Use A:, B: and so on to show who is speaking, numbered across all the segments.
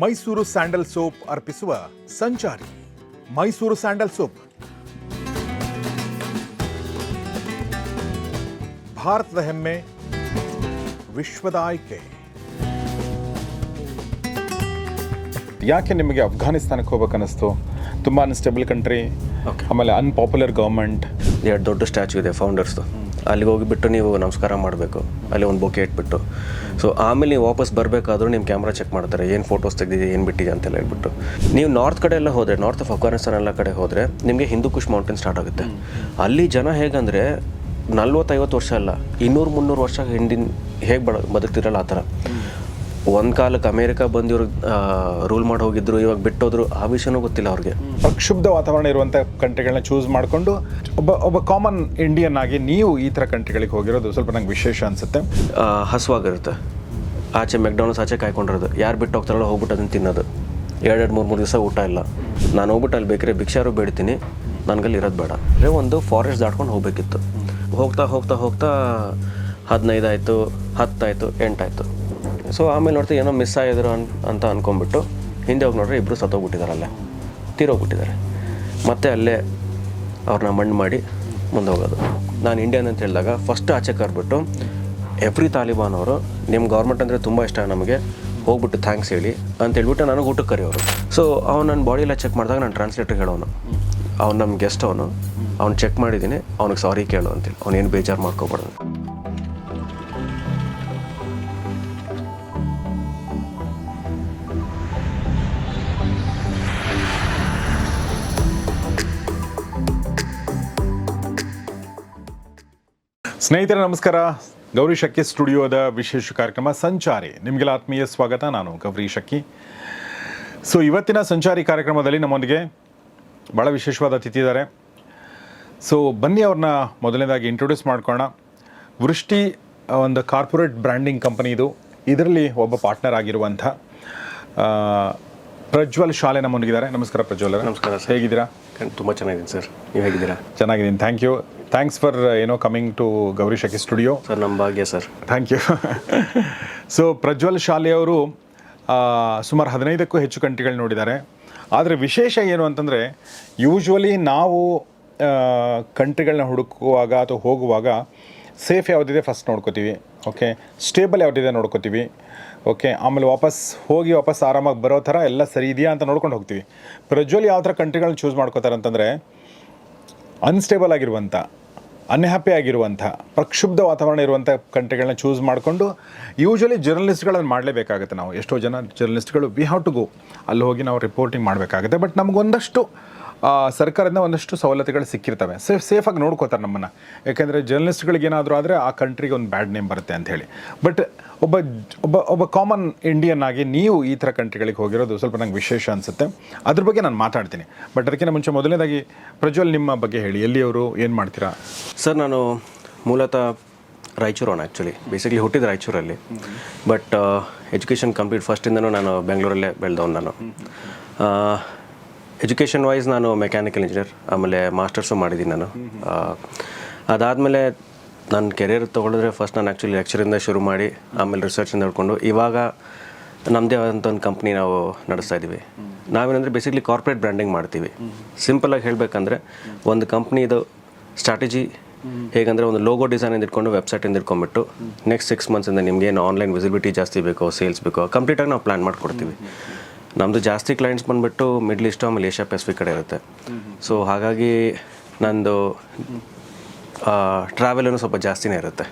A: Mysuru sandal soap ಅರ್ಪಿಸುವ ಸಂಚಾರಿ. Mysore sandal soap. ಭಾರತದ ಹೆಮ್ಮೆ ವಿಶ್ವದ ಆಯ್ಕೆ. ಯಾಕೆ ನಿಮಗೆ ಅಫ್ಘಾನಿಸ್ತಾನಕ್ಕೆ ಹೋಗ್ಬೇಕನ್ನಿಸ್ತು? ತುಂಬ ಅನ್ಸ್ಟೇಬಲ್ ಕಂಟ್ರಿ ಆಮೇಲೆ ಅನ್ಪಾಪ್ಯುಲರ್ ಗೌರ್ಮೆಂಟ್
B: ಎರಡು ದೊಡ್ಡ ಸ್ಟ್ಯಾಚು ಇದೆ ಫೌಂಡರ್ಸ್ದು ಅಲ್ಲಿಗೆ ಹೋಗಿಬಿಟ್ಟು ನೀವು ನಮಸ್ಕಾರ ಮಾಡಬೇಕು. ಅಲ್ಲಿ ಒಂದು ಬೊಕೆ ಇಟ್ಬಿಟ್ಟು. ಸೊ ಆಮೇಲೆ ನೀವು ವಾಪಸ್ ಬರಬೇಕಾದ್ರೂ ನಿಮ್ಮ ಕ್ಯಾಮ್ರಾ ಚೆಕ್ ಮಾಡ್ತಾರೆ ಏನು ಫೋಟೋಸ್ ತೆಗೆದಿದೆ ಏನು ಬಿಟ್ಟಿದೆ ಅಂತೆಲ್ಲ ಹೇಳ್ಬಿಟ್ಟು. ನೀವು ನಾರ್ತ್ ಕಡೆ ಎಲ್ಲ ಹೋದರೆ ನಾರ್ತ್ ಆಫ್ ಅಫ್ಘಾನಿಸ್ತಾನ ಎಲ್ಲ ಕಡೆ ಹೋದರೆ ನಿಮಗೆ ಹಿಂದೂ ಕುಶ್ ಮೌಂಟೇನ್ ಸ್ಟಾರ್ಟ್ ಆಗುತ್ತೆ ಅಲ್ಲಿ ಜನ ಹೇಗಂದರೆ ನಲ್ವತ್ತೈವತ್ತು ವರ್ಷ ಅಲ್ಲ ಇನ್ನೂರು ಮುನ್ನೂರು ವರ್ಷ ಹಿಂದಿನ ಹೇಗೆ ಬಡ ಬದುಕ್ತಿರಲ್ಲ ಆ ಥರ. ಒಂದು ಕಾಲಕ್ಕೆ ಅಮೇರಿಕಾ ಬಂದು ಇವ್ರು ರೂಲ್ ಮಾಡಿ ಹೋಗಿದ್ರು ಇವಾಗ ಬಿಟ್ಟೋದ್ರು ಆ ವಿಷಯನೂ ಗೊತ್ತಿಲ್ಲ ಅವ್ರಿಗೆ.
A: ಪ್ರಕ್ಷುಬ್ಧ ವಾತಾವರಣ ಇರುವಂಥ ಕಂಟ್ರಿಗಳನ್ನ ಚೂಸ್ ಮಾಡಿಕೊಂಡು ಒಬ್ಬ ಒಬ್ಬ ಕಾಮನ್ ಇಂಡಿಯನ್ ಆಗಿ ನೀವು ಈ ಥರ ಕಂಟ್ರಿಗಳಿಗೆ ಹೋಗಿರೋದು ಸ್ವಲ್ಪ ನಂಗೆ ವಿಶೇಷ ಅನಿಸುತ್ತೆ.
B: ಹಸುವಾಗಿರುತ್ತೆ. ಆಚೆ ಮೆಕ್ಡಾನಲ್ಸ್ ಆಚೆ ಕಾಯ್ಕೊಂಡಿರೋದು. ಯಾರು ಬಿಟ್ಟು ಹೋಗ್ತಾರಲ್ಲ ಹೋಗ್ಬಿಟ್ಟು ಅದನ್ನು ತಿನ್ನೋದು. ಎರಡೆರಡು ಮೂರು ಮೂರು ದಿವಸ ಊಟ ಇಲ್ಲ. ನಾನು ಹೋಗ್ಬಿಟ್ಟು ಅಲ್ಲಿ ಬೇಕ್ರೆ ಭಿಕ್ಷಾರು ಬೇಡ್ತೀನಿ. ನನಗಲ್ಲಿ ಇರೋದು ಬೇಡ. ಅಂದರೆ ಒಂದು ಫಾರೆಸ್ಟ್ ದಾಟ್ಕೊಂಡು ಹೋಗಬೇಕಿತ್ತು. ಹೋಗ್ತಾ ಹೋಗ್ತಾ ಹೋಗ್ತಾ ಹದಿನೈದು ಆಯಿತು ಹತ್ತಾಯಿತು ಎಂಟಾಯಿತು. ಸೊ ಆಮೇಲೆ ನೋಡ್ತೀವಿ ಏನೋ ಮಿಸ್ ಆಗಿದ್ರು ಅನ್, ಅಂತ ಅಂದ್ಕೊಂಡ್ಬಿಟ್ಟು ಹಿಂದೆ ಹೋಗಿ ನೋಡ್ರೆ ಇಬ್ಬರು ಸತ್ತೋಗ್ಬಿಟ್ಟಿದ್ದಾರೆ ತೀರೋಗ್ಬಿಟ್ಟಿದ್ದಾರೆ ಮತ್ತೆ ಅಲ್ಲೇ ಅವ್ರನ್ನ ಮಣ್ಣು ಮಾಡಿ ಮುಂದೆ ಹೋಗೋದು. ನಾನು ಇಂಡಿಯನ್ ಅಂತ ಹೇಳಿದಾಗ ಫಸ್ಟ್ ಆಚೆ ಕರ್ಬಿಟ್ಟು ಎವ್ರಿ ತಾಲಿಬಾನ್ ಅವರು ನಿಮ್ಮ ಗೌರ್ಮೆಂಟ್ ಅಂದರೆ ತುಂಬ ಇಷ್ಟ ನಮಗೆ, ಹೋಗ್ಬಿಟ್ಟು ಥ್ಯಾಂಕ್ಸ್ ಹೇಳಿ ಅಂತ ಹೇಳ್ಬಿಟ್ಟು ನನಗೆ ಊಟಕ್ಕೆ ಕರೆಯೋರು. ಸೊ ಅವ್ನು ನನ್ನ ಬಾಡಿ ಎಲ್ಲ ಚೆಕ್ ಮಾಡಿದಾಗ ನಾನು ಟ್ರಾನ್ಸ್ಲೇಟರ್ ಹೇಳೋನು. ಅವ್ನು ನಮ್ಮ ಗೆಸ್ಟ್ ಅವನು. ಅವ್ನು ಚೆಕ್ ಮಾಡಿದ್ದೀನಿ ಅವ್ನಿಗೆ ಸಾರಿ ಕೇಳು ಅಂತೇಳಿ ಅವ್ನೇನು ಬೇಜಾರು ಮಾಡ್ಕೋಬಾರ್ದು
A: ಸ್ನೇಹಿತರೆ ನಮಸ್ಕಾರ. ಗೌರಿ ಶಕ್ಕಿ ಸ್ಟುಡಿಯೋದ ವಿಶೇಷ ಕಾರ್ಯಕ್ರಮ ಸಂಚಾರಿ. ನಿಮಗೆಲ್ಲ ಆತ್ಮೀಯ ಸ್ವಾಗತ. ನಾನು ಗೌರಿ ಶಕ್ಕಿ ಸೊ ಇವತ್ತಿನ ಸಂಚಾರಿ ಕಾರ್ಯಕ್ರಮದಲ್ಲಿ ನಮ್ಮೊಂದಿಗೆ ಭಾಳ ವಿಶೇಷವಾದ ಅತಿಥಿ ಇದ್ದಾರೆ. ಸೊ ಬನ್ನಿ ಅವ್ರನ್ನ ಮೊದಲನೇದಾಗಿ ಇಂಟ್ರೊಡ್ಯೂಸ್ ಮಾಡ್ಕೊಳ್ಳೋಣ. ವೃಷ್ಟಿ ಒಂದು ಕಾರ್ಪೊರೇಟ್ ಬ್ರ್ಯಾಂಡಿಂಗ್ ಕಂಪನಿ ಇದು. ಇದರಲ್ಲಿ ಒಬ್ಬ ಪಾರ್ಟ್ನರ್ ಆಗಿರುವಂಥ ಪ್ರಜ್ವಲ್ ಶಾಲೆ ನಮ್ಮೊಂದಿಗಿದ್ದಾರೆ. ನಮಸ್ಕಾರ ಪ್ರಜ್ವಲ್
B: ನಮಸ್ಕಾರ.
A: ಹೇಗಿದ್ದೀರಾ?
B: ತುಂಬ ಚೆನ್ನಾಗಿದ್ದೀನಿ ಸರ್. ನೀವು ಹೇಗಿದ್ದೀರಾ?
A: ಚೆನ್ನಾಗಿದ್ದೀನಿ. ಥ್ಯಾಂಕ್ ಯು ಥ್ಯಾಂಕ್ಸ್ ಫಾರ್ ಏನೋ coming to Gauri ಶಕಿ studio
B: sir ನಮ್ಮ ಭಾಗ್ಯ sir.
A: Thank you so Prajwal ಶಾಲೆಯವರು ಸುಮಾರು ಹದಿನೈದಕ್ಕೂ ಹೆಚ್ಚು ಕಂಟ್ರಿಗಳು ನೋಡಿದ್ದಾರೆ. ಆದರೆ ವಿಶೇಷ ಏನು ಅಂತಂದರೆ ಯೂಶ್ವಲಿ ನಾವು ಕಂಟ್ರಿಗಳನ್ನ ಹುಡುಕುವಾಗ ಅಥವಾ ಹೋಗುವಾಗ ಸೇಫ್ ಯಾವುದಿದೆ ಫಸ್ಟ್ ನೋಡ್ಕೋತೀವಿ ಓಕೆ ಸ್ಟೇಬಲ್ ಯಾವುದಿದೆ ನೋಡ್ಕೋತೀವಿ. ಓಕೆ ಆಮೇಲೆ ವಾಪಸ್ ಹೋಗಿ ವಾಪಸ್ ಆರಾಮಾಗಿ ಬರೋ ಥರ ಎಲ್ಲ ಸರಿ ಇದೆಯಾ ಅಂತ ನೋಡ್ಕೊಂಡು ಹೋಗ್ತೀವಿ. ಪ್ರಜ್ವಲ್ ಯಾವ ಥರ ಕಂಟ್ರಿಗಳನ್ನ ಚೂಸ್ ಮಾಡ್ಕೋತಾರೆ ಅಂತಂದರೆ ಅನ್ಸ್ಟೇಬಲ್ ಆಗಿರುವಂಥ ಅನ್ಹ್ಯಾಪಿ ಆಗಿರುವಂಥ, ಪ್ರಕ್ಷುಬ್ಧ ವಾತಾವರಣ ಇರುವಂಥ ಕಂಟ್ರಿಗಳನ್ನ ಚೂಸ್ ಮಾಡಿಕೊಂಡು ಯೂಶ್ವಲಿ ಜರ್ನಲಿಸ್ಟ್ಗಳನ್ನು ಮಾಡಲೇಬೇಕಾಗುತ್ತೆ ನಾವು. ಎಷ್ಟೋ ಜನ ಜರ್ನಲಿಸ್ಟ್ಗಳು ವಿ ಹ್ಯಾವ್ ಟು ಗೋ ಅಲ್ಲಿ ಹೋಗಿ ನಾವು ರಿಪೋರ್ಟಿಂಗ್ ಮಾಡಬೇಕಾಗುತ್ತೆ. ಬಟ್ ನಮಗೊಂದಷ್ಟು ಸರ್ಕಾರದಿಂದ ಒಂದಷ್ಟು ಸವಲತ್ತುಗಳು ಸಿಕ್ಕಿರ್ತವೆ. ಸೇಫ್ ಸೇಫಾಗಿ ನೋಡ್ಕೋತಾರೆ ನಮ್ಮನ್ನು. ಯಾಕೆಂದರೆ ಜರ್ನಲಿಸ್ಟ್ಗಳಿಗೆ ಏನಾದರೂ ಆದರೆ ಆ ಕಂಟ್ರಿಗೆ ಒಂದು ಬ್ಯಾಡ್ ನೇಮ್ ಬರುತ್ತೆ ಅಂತ ಹೇಳಿ. ಬಟ್ ಒಬ್ಬ ಒಬ್ಬ ಒಬ್ಬ ಕಾಮನ್ ಇಂಡಿಯನ್ ಆಗಿ ನೀವು ಈ ಥರ ಕಂಟ್ರಿಗಳಿಗೆ ಹೋಗಿರೋದು ಸ್ವಲ್ಪ ನಂಗೆ ವಿಶೇಷ ಅನಿಸುತ್ತೆ. ಅದ್ರ ಬಗ್ಗೆ ನಾನು ಮಾತಾಡ್ತೀನಿ. ಬಟ್ ಅದಕ್ಕಿಂತ ಮುಂಚೆ ಮೊದಲನೇದಾಗಿ ಪ್ರಜ್ವಲ್ ನಿಮ್ಮ ಬಗ್ಗೆ ಹೇಳಿ. ಎಲ್ಲಿಯವರು ಏನು ಮಾಡ್ತೀರಾ?
B: ಸರ್ ನಾನು ಮೂಲತಃ ರಾಯಚೂರವನು ಆ್ಯಕ್ಚುಲಿ ಬೇಸಿಕಲಿ ಹುಟ್ಟಿದ ರಾಯಚೂರಲ್ಲಿ. ಬಟ್ ಎಜುಕೇಷನ್ ಕಂಪ್ಲೀಟ್ ಫಸ್ಟಿಂದನೂ ನಾನು ಬೆಂಗಳೂರಲ್ಲೇ ಬೆಳೆದವನು ನಾನು. ಎಜುಕೇಷನ್ ವೈಸ್ ನಾನು ಮೆಕ್ಯಾನಿಕಲ್ ಇಂಜಿನಿಯರ್ ಆಮೇಲೆ ಮಾಸ್ಟರ್ಸು ಮಾಡಿದ್ದೀನಿ ನಾನು. ಅದಾದಮೇಲೆ ನನ್ನ ಕೆರಿಯರ್ ತೊಗೊಳಿದ್ರೆ ಫಸ್ಟ್ ನಾನು ಆ್ಯಕ್ಚುಲಿ ಲೆಕ್ಚರಿಂದ ಶುರು ಮಾಡಿ, ಆಮೇಲೆ ರಿಸರ್ಚಿಂದ ಹಿಡ್ಕೊಂಡು ಇವಾಗ ನಮ್ಮದೇ ಆದಂಥ ಒಂದು ಕಂಪ್ನಿ ನಾವು ನಡೆಸ್ತಾ ಇದ್ದೀವಿ. ನಾವೇನಂದರೆ ಬೇಸಿಕ್ಲಿ ಕಾರ್ಪೊರೇಟ್ ಬ್ರ್ಯಾಂಡಿಂಗ್ ಮಾಡ್ತೀವಿ. ಸಿಂಪಲಾಗಿ ಹೇಳಬೇಕಂದ್ರೆ ಒಂದು ಕಂಪ್ನಿದು ಸ್ಟ್ರಾಟಜಿ ಹೇಗಂದರೆ ಒಂದು ಲೋಗೋ ಡಿಸೈನಿಂದ ಇಟ್ಕೊಂಡು ವೆಬ್ಸೈಟಿಂದ ಇಟ್ಕೊಂಡ್ಬಿಟ್ಟು ನೆಕ್ಸ್ಟ್ ಸಿಕ್ಸ್ ಮಂತ್ಸಿಂದ ನಿಮಗೆ ಏನು ಆನ್ಲೈನ್ ವಿಸಿಬಿಲಿಟಿ ಜಾಸ್ತಿ ಬೇಕೋ ಸೇಲ್ಸ್ ಬೇಕೋ ಕಂಪ್ಲೀಟಾಗಿ ನಾವು ಪ್ಲ್ಯಾನ್ ಮಾಡಿಕೊಡ್ತೀವಿ. ನಮ್ಮದು ಜಾಸ್ತಿ ಕ್ಲೈಂಟ್ಸ್ ಬಂದುಬಿಟ್ಟು ಮಿಡ್ಲ್ ಈಸ್ಟು ಆಮೇಲೆ ಏಷ್ಯಾ ಪೆಸಿಫಿಕ್ ಕಡೆ ಇರುತ್ತೆ. ಸೊ ಹಾಗಾಗಿ ನಂದು ಟ್ರಾವೆಲೂ ಸ್ವಲ್ಪ ಜಾಸ್ತಿನೇ ಇರುತ್ತೆ.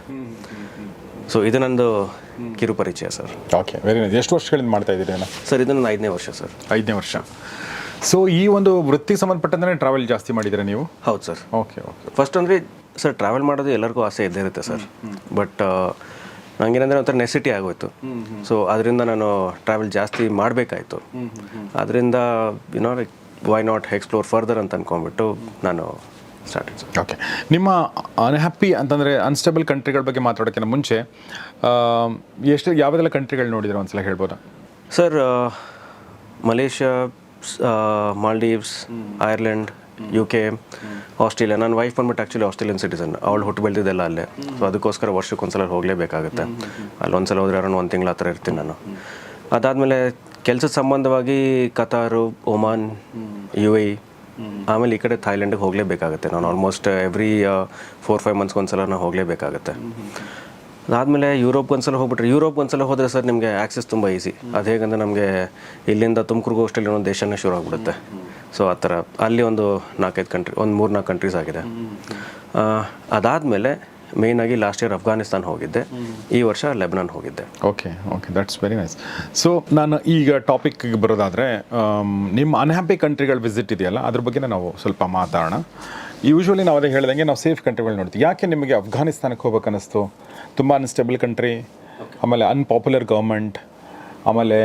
B: ಸೊ ಇದು ನಂದು ಕಿರು ಪರಿಚಯ ಸರ್
A: ಓಕೆ ವೆರಿ ನೈಸ್ ಎಷ್ಟು ವರ್ಷಗಳಿಂದ ಮಾಡ್ತಾ ಇದ್ದೀರಿ
B: ಸರ್ ಇದು ನನ್ನ ಐದನೇ ವರ್ಷ ಸರ್
A: ಐದನೇ ವರ್ಷ. ಸೊ ಈ ಒಂದು ವೃತ್ತಿಗೆ ಸಂಬಂಧಪಟ್ಟಂತೆ ಟ್ರಾವೆಲ್ ಜಾಸ್ತಿ ಮಾಡಿದ್ದೀರಾ ನೀವು?
B: ಹೌದು ಸರ್
A: ಓಕೆ ಓಕೆ
B: ಫಸ್ಟ್ ಅಂದರೆ ಸರ್ ಟ್ರಾವೆಲ್ ಮಾಡೋದು ಎಲ್ಲರಿಗೂ ಆಸೆ ಇದ್ದೇ ಇರುತ್ತೆ ಸರ್ ಬಟ್ ನಂಗೇನಂದರೆ ಒಂಥರ ನೆಸಿಟಿ ಆಗೋಯ್ತು. ಸೊ ಅದರಿಂದ ನಾನು ಟ್ರಾವೆಲ್ ಜಾಸ್ತಿ ಮಾಡಬೇಕಾಯ್ತು. ಅದರಿಂದ you know like why not explore further ಅಂತ ಅಂದ್ಕೊಂಡ್ಬಿಟ್ಟು ನಾನು ಸ್ಟಾರ್ಟ್ ಸರ್
A: ಓಕೆ ನಿಮ್ಮ ಅನ್ಹ್ಯಾಪಿ ಅಂತಂದರೆ ಅನ್ಸ್ಟೇಬಲ್ ಕಂಟ್ರಿಗಳ ಬಗ್ಗೆ ಮಾತಾಡೋಕ್ಕಿಂತ ಮುಂಚೆ ಎಷ್ಟು ಯಾವುದೆಲ್ಲ ಕಂಟ್ರಿಗಳು ನೋಡಿದ್ರು ಒಂದ್ಸಲ ಹೇಳ್ಬೋದಾ?
B: Sir Malaysia Maldives Ireland U K Australia ನನ್ನ ವೈಫ್ ಬಂದ್ಬಿಟ್ಟು ಆ್ಯಕ್ಚುಲಿ ಆಸ್ಟ್ರೇಲಿಯನ್ ಸಿಟಿಸನ್ ಅವಳು ಹುಟ್ಟು ಬೆಳೆದಿದ್ದೆಲ್ಲ ಅಲ್ಲೇ. ಸೊ ಅದಕ್ಕೋಸ್ಕರ ವರ್ಷಕ್ಕೊಂದ್ಸಲ ಹೋಗಲೇಬೇಕಾಗುತ್ತೆ. ಅಲ್ಲಿ ಒಂದ್ಸಲ ಹೋದ್ರೆ ಅರೌಂಡ್ ಒಂದು ತಿಂಗಳ ಹತ್ರ ಇರ್ತೀನಿ ನಾನು. ಅದಾದಮೇಲೆ ಕೆಲಸದ ಸಂಬಂಧವಾಗಿ ಕತಾರು ಒಮಾನ್ ಯು ಎ ಆಮೇಲೆ ಈ ಕಡೆ ಥೈಲ್ಯಾಂಡಿಗೆ ಹೋಗಲೇಬೇಕಾಗುತ್ತೆ. ನಾನು ಆಲ್ಮೋಸ್ಟ್ ಎವ್ರಿ ಫೋರ್ ಫೈವ್ ಮಂತ್ಸ್ಗೆ ಒಂದ್ಸಲ ನಾನು ಹೋಗಲೇಬೇಕಾಗುತ್ತೆ. ಅದಾದಮೇಲೆ ಯುರೋಪ್ ಒಂದ್ಸಲ ಹೋಗ್ಬಿಟ್ರೆ ಯೂರೋಪ್ಗೆ ಒಂದ್ಸಲ ಹೋದರೆ ಸರ್ ನಿಮಗೆ ಆಕ್ಸೆಸ್ ತುಂಬ ಈಸಿ ಅದು ಹೇಗಂದ್ರೆ ನಮಗೆ ಇಲ್ಲಿಂದ ತುಮಕೂರು ಒಂದು ದೇಶನೇ ಶುರು ಆಗಿಬಿಡುತ್ತೆ. ಸೊ ಆ ಥರ. ಅಲ್ಲಿ ಒಂದು ನಾಲ್ಕೈದು ಕಂಟ್ರಿ ಒಂದು ಮೂರು ನಾಲ್ಕು ಕಂಟ್ರೀಸ್ ಆಗಿದೆ. ಅದಾದಮೇಲೆ ಮೇಯ್ನಾಗಿ ಲಾಸ್ಟ್ ಇಯರ್ ಅಫ್ಘಾನಿಸ್ತಾನ್ ಹೋಗಿದ್ದೆ. ಈ ವರ್ಷ ಲೆಬನಾನ್ ಹೋಗಿದ್ದೆ.
A: Okay okay that's very nice so ನಾನು ಈಗ ಟಾಪಿಕ್ಗೆ ಬರೋದಾದರೆ ನಿಮ್ಮ ಅನ್ಹ್ಯಾಪಿ ಕಂಟ್ರಿಗಳು ವಿಸಿಟ್ ಇದೆಯಲ್ಲ ಅದ್ರ ಬಗ್ಗೆ ನಾವು ಸ್ವಲ್ಪ ಮಾತಾಡೋಣ. ಯೂಶ್ವಲಿ ನಾವು ಅದೇ ಹೇಳ್ದಂಗೆ ನಾವು ಸೇಫ್ ಕಂಟ್ರಿಗಳು ನೋಡ್ತೀವಿ. ಯಾಕೆ ನಿಮಗೆ ಅಫ್ಘಾನಿಸ್ತಾನಕ್ಕೆ ಹೋಗ್ಬೇಕು ಅನ್ನಿಸ್ತು ತುಂಬ ಅನ್ಸ್ಟೇಬಲ್ ಕಂಟ್ರಿ ಆಮೇಲೆ ಅನ್ಪಾಪ್ಯುಲರ್ ಗೌರ್ಮೆಂಟ್ ಆಮೇಲೆ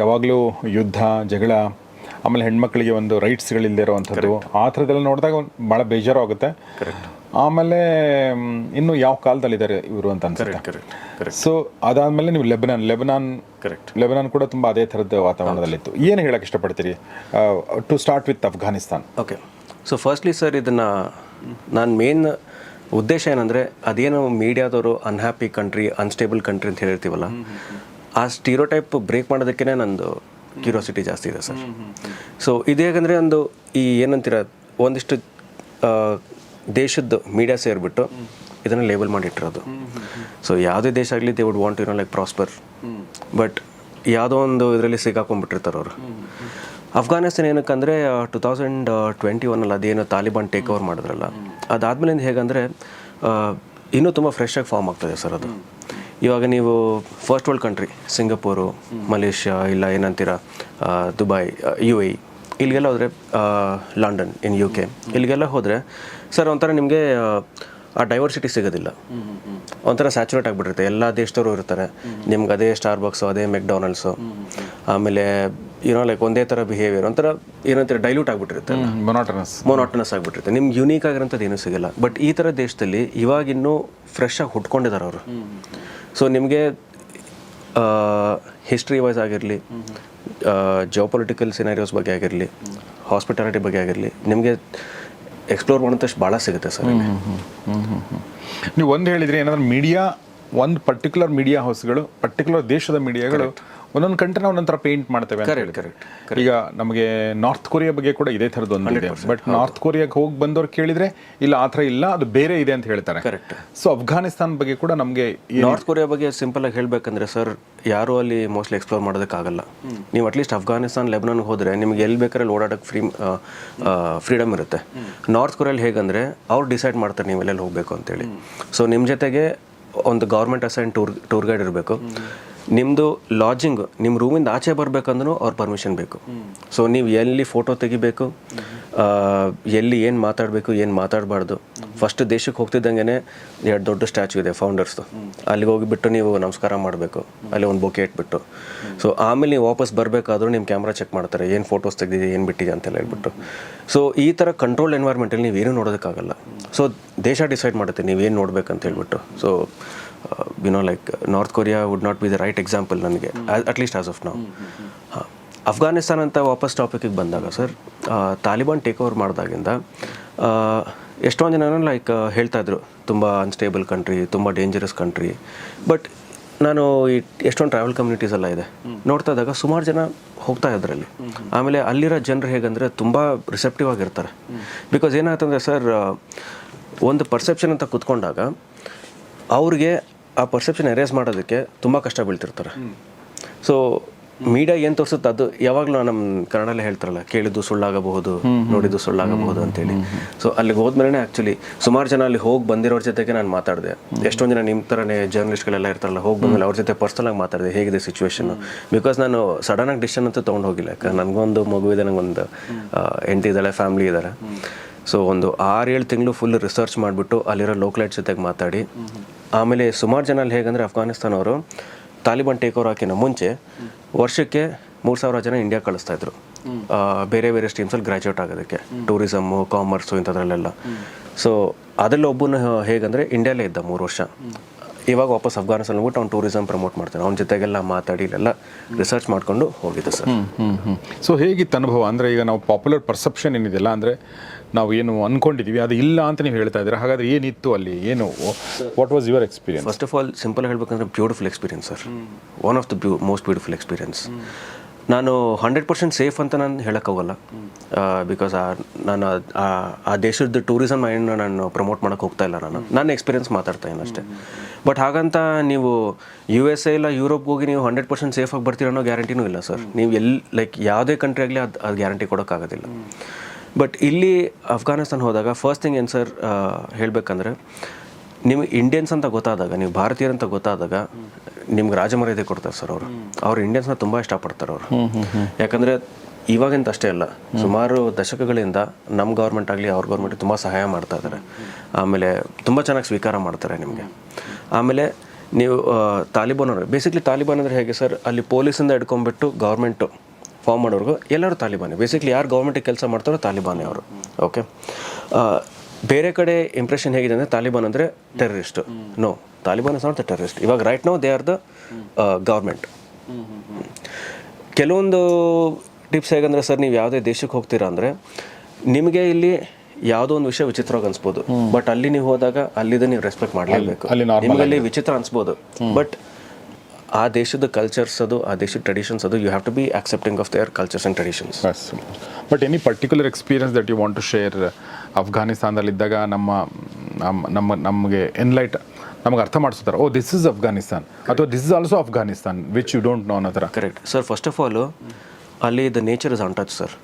A: ಯಾವಾಗಲೂ ಯುದ್ಧ ಜಗಳ ಆಮೇಲೆ ಹೆಣ್ಮಕ್ಳಿಗೆ ಒಂದು ರೈಟ್ಸ್ಗಳಿಲ್ಲದೆ ಇರುವಂಥದ್ದು ಆ ಥರದ್ದೆಲ್ಲ ನೋಡಿದಾಗ ಭಾಳ ಬೇಜಾರು ಆಗುತ್ತೆ ಆಮೇಲೆ ಇನ್ನು ಯಾವ ಕಾಲದಲ್ಲಿದ್ದಾರೆ ಇವರು ಅಂತ ಅನ್ಸುತ್ತೆ. ಸೊ ಅದಾದ್ಮೇಲೆ ನೀವು ಲೆಬನಾನ್ ಲೆಬನಾನ್
B: ಕರೆಕ್ಟ್
A: ಲೆಬನಾನ್ ಕೂಡ ತುಂಬ ಅದೇ ಥರದ ವಾತಾವರಣದಲ್ಲಿತ್ತು. ಏನು ಹೇಳಕ್ಕೆ ಇಷ್ಟಪಡ್ತೀರಿ? To start with Afghanistan
B: okay so firstly sir ಇದನ್ನು ನಾನು ಮೇನ್ ಉದ್ದೇಶ ಏನಂದರೆ ಅದೇನು ಮೀಡಿಯಾದವರು ಅನ್ಹ್ಯಾಪಿ ಕಂಟ್ರಿ ಅನ್ಸ್ಟೇಬಲ್ ಕಂಟ್ರಿ ಅಂತ ಹೇಳಿರ್ತೀವಲ್ಲ ಆ ಸ್ಟೀರೋ ಟೈಪ್ ಬ್ರೇಕ್ ಮಾಡೋದಕ್ಕೇ ನಂದು ಕ್ಯೂರಿಯಾಸಿಟಿ ಜಾಸ್ತಿ ಇದೆ ಸರ್. ಸೊ ಇದು ಹೇಗಂದರೆ ಒಂದು ಈ ಏನಂತೀರ ಒಂದಿಷ್ಟು ದೇಶದ್ದು ಮೀಡಿಯಾ ಸೇರಿಬಿಟ್ಟು ಇದನ್ನು ಲೇಬಲ್ ಮಾಡಿಟ್ಟಿರೋದು. ಸೊ ಯಾವುದೇ ದೇಶ ಆಗಲಿ they would want you know like prosper but ಯಾವುದೋ ಒಂದು ಇದರಲ್ಲಿ ಸಿಗಾಕೊಂಡ್ಬಿಟ್ಟಿರ್ತಾರೆ ಅವರು. ಅಫ್ಘಾನಿಸ್ತಾನ ಏನಕ್ಕಂದರೆ ಟು ತೌಸಂಡ್ ಟ್ವೆಂಟಿ ಒನ್ನಲ್ಲಿ ಅದೇನು ತಾಲಿಬಾನ್ ಟೇಕ್ ಓವರ್ ಮಾಡಿದ್ರಲ್ಲ. ಅದಾದ್ಮೇಲಿಂದ ಹೇಗಂದರೆ ಇನ್ನೂ ತುಂಬ ಫ್ರೆಶ್ ಆಗಿ ಫಾರ್ಮ್ ಆಗ್ತದೆ ಸರ್ ಅದು. ಇವಾಗ ನೀವು first world country Singapore Malaysia ಇಲ್ಲ ಏನಂತೀರ ದುಬೈ ಯು ಎ ಇಲ್ಲಿಗೆಲ್ಲ ಹೋದರೆ ಲಂಡನ್ ಇನ್ ಯು ಕೆ ಇಲ್ಲಿಗೆಲ್ಲ ಹೋದರೆ ಸರ್ ಒಂಥರ ನಿಮಗೆ ಆ ಡೈವರ್ಸಿಟಿ ಸಿಗೋದಿಲ್ಲ. ಒಂಥರ ಸ್ಯಾಚುರೇಟ್ ಆಗಿಬಿಟ್ಟಿರುತ್ತೆ. ಎಲ್ಲ ದೇಶದವರು ಇರ್ತಾರೆ. ನಿಮ್ಗೆ ಅದೇ ಸ್ಟಾರ್ ಬಾಕ್ಸು ಅದೇ ಮೆಕ್ಡೊನಾಲ್ಡ್ಸು ಆಮೇಲೆ ಏನೋ ಲೈಕ್ ಒಂದೇ ಥರ ಬಿಹೇವಿಯರ್ ಒಂಥರ ಏನಂತಾರೆ ಡೈಲ್ಯೂಟ್ ಆಗಿಬಿಟ್ಟಿರುತ್ತೆ.
A: ಮೊನಾಟನಸ್
B: ಮೊನಾಟನಸ್ ಆಗಿಬಿಟ್ಟಿರುತ್ತೆ. ನಿಮ್ಗೆ ಯುನೀಕ್ ಆಗಿರೋಂಥದ್ದು ಏನೂ ಸಿಗಲ್ಲ. ಬಟ್ ಈ ಥರ ದೇಶದಲ್ಲಿ ಇವಾಗಿನ್ನೂ ಫ್ರೆಶ್ ಆಗಿ ಹುಟ್ಕೊಂಡಿದ್ದಾರೆ ಅವರು. ಸೊ ನಿಮಗೆ ಹಿಸ್ಟ್ರಿ ವೈಸ್ ಆಗಿರಲಿ ಜಿಯೋಪೊಲಿಟಿಕಲ್ ಸಿನಾರಿಯೋಸ್ ಬಗ್ಗೆ ಆಗಿರಲಿ ಹಾಸ್ಪಿಟಾಲಿಟಿ ಬಗ್ಗೆ ಆಗಿರಲಿ ನಿಮಗೆ ಎಕ್ಸ್ಪ್ಲೋರ್ ಮಾಡೋಂಥಷ್ಟು ಭಾಳ ಸಿಗುತ್ತೆ ಸರ್.
A: ನೀವು ಒಂದು ಹೇಳಿದ್ರಿ ಏನಂದ್ರೆ ಮೀಡಿಯಾ ಒಂದು ಪರ್ಟಿಕ್ಯುಲರ್ ಮೀಡಿಯಾ ಹೌಸ್ಗಳು ಪರ್ಟಿಕ್ಯುಲರ್ ದೇಶದ ಮೀಡಿಯಾಗಳು ಒಂದೊಂದು ಕಂಟ್ರಿ ನಾವು ನಂತರ ಪೇಂಟ್ ಮಾಡ್ತೇವೆ ಕರೆಕ್ಟ್
B: ಕರೆಕ್ಟ್.
A: ಈಗ ನಮಗೆ ನಾರ್ತ್ ಕೊರಿಯಾ ಬಗ್ಗೆ ಕೂಡ ಇದೇ ಥರದ್ದು ಒಂದು ಇದೆ ಬಟ್ ನಾರ್ತ್ ಕೊರಿಯಾಗೆ ಹೋಗಿ ಬಂದವ್ರು ಕೇಳಿದ್ರೆ ಇಲ್ಲ ಆ ಥರ ಇಲ್ಲ ಅದು ಬೇರೆ ಇದೆ ಅಂತ ಹೇಳ್ತಾರೆ.
B: ಕರೆಕ್ಟ್
A: ಸೊ ಅಫ್ಘಾನಿಸ್ತಾನ್ ಬಗ್ಗೆ ಕೂಡ ನಮಗೆ
B: ನಾರ್ತ್ ಕೊರಿಯಾ ಬಗ್ಗೆ ಸಿಂಪಲ್ ಆಗಿ ಹೇಳ್ಬೇಕಂದ್ರೆ ಸರ್ ಯಾರು ಅಲ್ಲಿ ಮೋಸ್ಟ್ಲಿ ಎಕ್ಸ್ಪ್ಲೋರ್ ಮಾಡೋದಕ್ಕಾಗಲ್ಲ. ನೀವು ಅಟ್ಲೀಸ್ಟ್ ಅಫ್ಘಾನಿಸ್ತಾನ್ ಲೆಬನಾನ್ ಹೋದ್ರೆ ನಿಮ್ಗೆ ಎಲ್ಲಿ ಬೇಕಾದ್ರೆ ಓಡಾಡಕ್ಕೆ ಫ್ರೀ ಫ್ರೀಡಮ್ ಇರುತ್ತೆ. ನಾರ್ತ್ ಕೊರಿಯಲ್ಲಿ ಹೇಗಂದ್ರೆ ಅವ್ರು ಡಿಸೈಡ್ ಮಾಡ್ತಾರೆ ನೀವು ಎಲ್ಲೆಲ್ಲಿ ಹೋಗಬೇಕು ಅಂತೇಳಿ. ಸೊ ನಿಮ್ಮ ಜೊತೆಗೆ ಒಂದು government assign tour tour guide ಇರಬೇಕು. ನಿಮ್ಮದು ಲಾಡ್ಜಿಂಗ್ ನಿಮ್ಮ ರೂಮಿಂದ ಆಚೆ ಬರಬೇಕಂದ್ರೂ ಅವ್ರ ಪರ್ಮಿಷನ್ ಬೇಕು. ಸೊ ನೀವು ಎಲ್ಲಿ ಫೋಟೋ ತೆಗಿಬೇಕು ಎಲ್ಲಿ ಏನು ಮಾತಾಡಬೇಕು ಏನು ಮಾತಾಡಬಾರ್ದು. ಫಸ್ಟ್ ದೇಶಕ್ಕೆ ಹೋಗ್ತಿದ್ದಂಗೆ ಎರಡು ದೊಡ್ಡ ಸ್ಟ್ಯಾಚು ಇದೆ ಫೌಂಡರ್ಸ್ದು ಅಲ್ಲಿಗೆ ಹೋಗಿಬಿಟ್ಟು ನೀವು ನಮಸ್ಕಾರ ಮಾಡಬೇಕು. ಅಲ್ಲಿ ಒಂದು ಬೊಕೆ ಇಟ್ಬಿಟ್ಟು. ಸೊ ಆಮೇಲೆ ನೀವು ವಾಪಸ್ ಬರಬೇಕಾದ್ರೂ ನಿಮ್ಮ ಕ್ಯಾಮ್ರಾ ಚೆಕ್ ಮಾಡ್ತಾರೆ ಏನು ಫೋಟೋಸ್ ತೆಗ್ದಿದೆ ಏನು ಬಿಟ್ಟಿದೆ ಅಂತೆಲ್ಲ ಹೇಳ್ಬಿಟ್ಟು. ಸೊ ಈ ಥರ ಕಂಟ್ರೋಲ್ ಎನ್ವೈರ್ಮೆಂಟಲ್ಲಿ ನೀವು ಏನೂ ನೋಡೋದಕ್ಕಾಗಲ್ಲ. ಸೊ ದೇಶ ಡಿಸೈಡ್ ಮಾಡುತ್ತೆ ನೀವು ಏನು ನೋಡ್ಬೇಕಂತ ಹೇಳ್ಬಿಟ್ಟು. So you know like North Korea would not be the right example ನನಗೆ ಅಟ್ ಲೀಸ್ಟ್ ಆಸ್ ಆಫ್ ನಾವು ಹಾಂ. ಅಫ್ಘಾನಿಸ್ತಾನ್ ಅಂತ ವಾಪಸ್ ಟಾಪಿಕಿಗೆ ಬಂದಾಗ ಸರ್ ತಾಲಿಬಾನ್ ಟೇಕ್ ಓವರ್ ಮಾಡಿದಾಗಿಂದ ಎಷ್ಟೊಂದು ಜನ ಲೈಕ್ ಹೇಳ್ತಾಯಿದ್ರು ತುಂಬ ಅನ್ಸ್ಟೇಬಲ್ ಕಂಟ್ರಿ ತುಂಬ ಡೇಂಜರಸ್ ಕಂಟ್ರಿ ಬಟ್ ನಾನು ಈ ಎಷ್ಟೊಂದು ಟ್ರಾವೆಲ್ ಕಮ್ಯುನಿಟೀಸ್ ಎಲ್ಲ ಇದೆ ನೋಡ್ತಾ ಇದ್ದಾಗ ಸುಮಾರು ಜನ ಹೋಗ್ತಾ ಇದ್ರಲ್ಲಿ. ಆಮೇಲೆ ಅಲ್ಲಿರೋ ಜನರು ಹೇಗಂದರೆ ತುಂಬ ರಿಸೆಪ್ಟಿವ್ ಆಗಿರ್ತಾರೆ. ಬಿಕಾಸ್ ಏನಾಗ್ತಂದ್ರೆ ಸರ್ ಒಂದು ಪರ್ಸೆಪ್ಷನ್ ಅಂತ ಕುತ್ಕೊಂಡಾಗ ಅವ್ರಿಗೆ ಆ ಪರ್ಸೆಪ್ಷನ್ ಎರೇಸ್ ಮಾಡೋದಕ್ಕೆ ತುಂಬ ಕಷ್ಟ ಬೀಳ್ತಿರ್ತಾರೆ. ಸೊ ಮೀಡಿಯಾ ಏನು ತೋರಿಸುತ್ತೆ ಅದು ಯಾವಾಗಲೂ ನಮ್ಮ ಕನ್ನಡಲ್ಲೇ ಹೇಳ್ತಾರಲ್ಲ ಕೇಳಿದ್ದು ಸುಳ್ಳಾಗಬಹುದು ನೋಡಿದ್ದು ಸುಳ್ಳಾಗಬಹುದು ಅಂತೇಳಿ. ಸೊ ಅಲ್ಲಿಗೆ ಹೋದ್ಮೇಲೆ ಆ್ಯಕ್ಚುಲಿ ಸುಮಾರು ಜನ ಅಲ್ಲಿ ಹೋಗಿ ಬಂದಿರೋರ ಜೊತೆಗೆ ನಾನು ಮಾತಾಡಿದೆ. ಎಷ್ಟೊಂದು ಜನ ನಿಮ್ಮ ಥರನೇ ಜರ್ನಲಿಸ್ಟ್ಗಳೆಲ್ಲ ಇರ್ತಾರಲ್ಲ ಹೋಗಿ ಬಂದ್ಮೇಲೆ ಅವ್ರ ಜೊತೆ ಪರ್ಸ್ನಲಾಗಿ ಮಾತಾಡಿದೆ ಹೇಗಿದೆ ಸಿಚುವೇಶನು ಬಿಕಾಸ್ ನಾನು ಸಡನ್ ಆಗಿ ಡಿಸಿಷನ್ ಅಂತೂ ತೊಗೊಂಡು ಹೋಗಿಲ್ಲ. ಯಾಕಂದ್ರೆ ನನಗೊಂದು ಮಗು ಇದೆ ನನಗೊಂದು ಹೆಂಡತಿ ಇದ್ದಾಳೆ ಫ್ಯಾಮಿಲಿ ಇದ್ದಾರೆ ಸೊ ಒಂದು ಆರು ಏಳು ತಿಂಗಳು ಫುಲ್ ರಿಸರ್ಚ್ ಮಾಡಿಬಿಟ್ಟು ಅಲ್ಲಿರೋ ಲೋಕಲೈಟ್ ಜೊತೆಗೆ ಮಾತಾಡಿ ಆಮೇಲೆ ಸುಮಾರು ಜನ ಅಲ್ಲಿ ಹೇಗಂದರೆ ಅಫ್ಘಾನಿಸ್ತಾನ್ ಅವರು ತಾಲಿಬಾನ್ ಟೇಕ್ ಓವರ್ ಹಾಕಿನ ಮುಂಚೆ ವರ್ಷಕ್ಕೆ ಮೂರು ಸಾವಿರ ಜನ ಇಂಡಿಯಾ ಕಳಿಸ್ತಾ ಇದ್ರು. ಆ, ಬೇರೆ ಬೇರೆ ಸ್ಟ್ರೀಮ್ಸಲ್ಲಿ ಗ್ರ್ಯಾಜುಯೇಟ್ ಆಗೋದಕ್ಕೆ. ಟೂರಿಸಮ್ಮು ಕಾಮರ್ಸು ಇಂಥದ್ರಲ್ಲೆಲ್ಲ. ಸೊ ಅದರಲ್ಲಿ ಒಬ್ಬನ ಹೇಗಂದರೆ ಇಂಡಿಯಾಲೇ ಇದ್ದ ಮೂರು ವರ್ಷ. ಇವಾಗ ವಾಪಸ್ ಅಫ್ಘಾನಿಸ್ತಾನ ಬಿಟ್ಟು ಅವ್ನು ಟೂರಿಸಮ್ ಪ್ರಮೋಟ್ ಮಾಡ್ತಾನೆ. ಅವ್ನ ಜೊತೆಗೆಲ್ಲ ಮಾತಾಡಿ ಇಲ್ಲೆಲ್ಲ ರಿಸರ್ಚ್ ಮಾಡಿಕೊಂಡು ಹೋಗಿದ್ದೆ ಸರ್.
A: ಸೊ ಹೇಗಿತ್ತು ಅನುಭವ? ಅಂದರೆ ಈಗ ನಾವು ಪಾಪ್ಯುಲರ್ ಪರ್ಸೆಪ್ಷನ್ ಏನಿದೆಯಲ್ಲ ಅಂದರೆ ನಾವು ಏನು ಅನ್ಕೊಂಡಿದೀವಿ ಅದು ಇಲ್ಲ ಅಂತ ನೀವು ಹೇಳ್ತಾ ಇದ್ದೀರಾ? ಹಾಗಾದ್ರೆ ಏನಿತ್ತು ಅಲ್ಲಿ? ಏನು what was your experience
B: first of all simple ಹೇಳ್ಬೇಕಂದ್ರೆ beautiful experience sir one of the beau most beautiful experience ನಾನು ಹಂಡ್ರೆಡ್ ಪರ್ಸೆಂಟ್ ಸೇಫ್ ಅಂತ ನಾನು ಹೇಳೋಕ್ಕಾಗಲ್ಲ ಬಿಕಾಸ್ ನಾನು ಆ- ಆ ದೇಶದ ಟೂರಿಸಮ್ ಏನು ನಾನು ಪ್ರಮೋಟ್ ಮಾಡೋಕ್ಕೆ ಹೋಗ್ತಾ ಇಲ್ಲ ನಾನು. ನನ್ನ ಎಕ್ಸ್ಪೀರಿಯನ್ಸ್ ಮಾತಾಡ್ತಾ ಇದ್ದೀನಿ ಅಷ್ಟೇ. ಬಟ್ ಹಾಗಂತ ನೀವು ಯು ಎಸ್ ಎ ಇಲ್ಲ ಯುರೋಪ್ಗೆ ಹೋಗಿ ನೀವು ಹಂಡ್ರೆಡ್ ಪರ್ಸೆಂಟ್ ಸೇಫಾಗಿ ಬರ್ತೀರ ಅನ್ನೋ ಗ್ಯಾರಂಟಿನೂ ಇಲ್ಲ ಸರ್ ನೀವು ಎಲ್ಲಿ ಲೈಕ್ ಯಾವುದೇ ಕಂಟ್ರಿ ಆಗಲಿ ಅದು ಅದು ಗ್ಯಾರಂಟಿ ಕೊಡೋಕ್ಕಾಗೋದಿಲ್ಲ ಬಟ್ ಇಲ್ಲಿ ಅಫ್ಘಾನಿಸ್ತಾನ್ ಹೋದಾಗ ಫಸ್ಟ್ ಥಿಂಗ್ ಏನು ಸರ್ ಹೇಳಬೇಕಂದ್ರೆ ನಿಮಗೆ ಇಂಡಿಯನ್ಸ್ ಅಂತ ಗೊತ್ತಾದಾಗ ನೀವು ಭಾರತೀಯರು ಅಂತ ಗೊತ್ತಾದಾಗ ನಿಮ್ಗೆ ರಾಜಮರ್ಯಾದೆ ಕೊಡ್ತಾರೆ ಸರ್ ಅವರು. ಅವ್ರು ಇಂಡಿಯನ್ಸ್ನ ತುಂಬ ಇಷ್ಟಪಡ್ತಾರೆ ಅವರು. ಯಾಕಂದರೆ ಇವಾಗಂತ ಅಷ್ಟೇ ಅಲ್ಲ ಸುಮಾರು ದಶಕಗಳಿಂದ ನಮ್ಮ ಗೌರ್ಮೆಂಟ್ ಆಗಲಿ ಅವ್ರ ಗೌರ್ಮೆಂಟ್ ತುಂಬ ಸಹಾಯ ಮಾಡ್ತಾ ಇದ್ದಾರೆ ಆಮೇಲೆ ತುಂಬ ಚೆನ್ನಾಗಿ ಸ್ವೀಕಾರ ಮಾಡ್ತಾರೆ ನಿಮಗೆ. ಆಮೇಲೆ ನೀವು ತಾಲಿಬಾನ್ ಅವರು ಬೇಸಿಕ್ಲಿ ತಾಲಿಬಾನ್ ಅಂದರೆ ಹೇಗೆ ಸರ್ ಅಲ್ಲಿ ಪೊಲೀಸಿಂದ ಹಿಡ್ಕೊಂಡ್ಬಿಟ್ಟು ಗೌರ್ಮೆಂಟು ಫಾರ್ಮ್ ಮಾಡೋರ್ಗು ಎಲ್ಲರೂ ತಾಲಿಬಾನೆ. ಬೇಸಿಕ್ಲಿ ಯಾರು ಗೌರ್ಮೆಂಟಿಗೆ ಕೆಲಸ ಮಾಡ್ತಾರೋ ತಾಲಿಬಾನಿ ಅವರು. ಓಕೆ ಬೇರೆ ಕಡೆ ಇಂಪ್ರೆಷನ್ ಹೇಗಿದೆ ಅಂದರೆ ತಾಲಿಬಾನ್ ಅಂದರೆ terrorist no Taliban is not the terrorist ಇವಾಗ right no they are the government ಕೆಲವೊಂದು ಟಿಪ್ಸ್ ಹೇಗಂದ್ರೆ ಸರ್ ನೀವು ಯಾವುದೇ ದೇಶಕ್ಕೆ ಹೋಗ್ತೀರಾ ಅಂದರೆ ನಿಮಗೆ ಇಲ್ಲಿ ಯಾವುದೋ ಒಂದು ವಿಷಯ ವಿಚಿತ್ರವಾಗಿ ಅನ್ಸ್ಬೋದು. ಬಟ್ ಅಲ್ಲಿ ನೀವು ಹೋದಾಗ ಅಲ್ಲಿದ ನೀವು ರೆಸ್ಪೆಕ್ಟ್ ಮಾಡಲೇಬೇಕು. ನಿಮಗೆ ಅಲ್ಲಿ ವಿಚಿತ್ರ ಅನ್ಸ್ಬೋದು. ಬಟ್ ಆ ದೇಶದ ಕಲ್ಚರ್ಸ್ ಅದು ಆ ದೇಶದ ಟ್ರೆಡಿಷನ್ಸ್ ಅದು you have to be accepting of their cultures and traditions
A: but any particular experience that you want to share ಅಫ್ಘಾನಿಸ್ತಾನದಲ್ಲಿದ್ದಾಗ ನಮ್ಮ ನಮ್ಮ ನಮ್ಮ ನಮಗೆ ಎನ್ಲೈಟ್ ನಮ್ಗೆ ಅರ್ಥ ಮಾಡಿಸ್ತಾರೆ ಓ ದಿಸ್ ಇಸ್ ಅಫ್ಘಾನಿಸ್ತಾನ್ ಅಥವಾ this is also Afghanistan which you don't know ಅನ್ನೋ ಥರ.
B: Correct sir first of all ಅಲ್ಲಿ the nature is untouch sir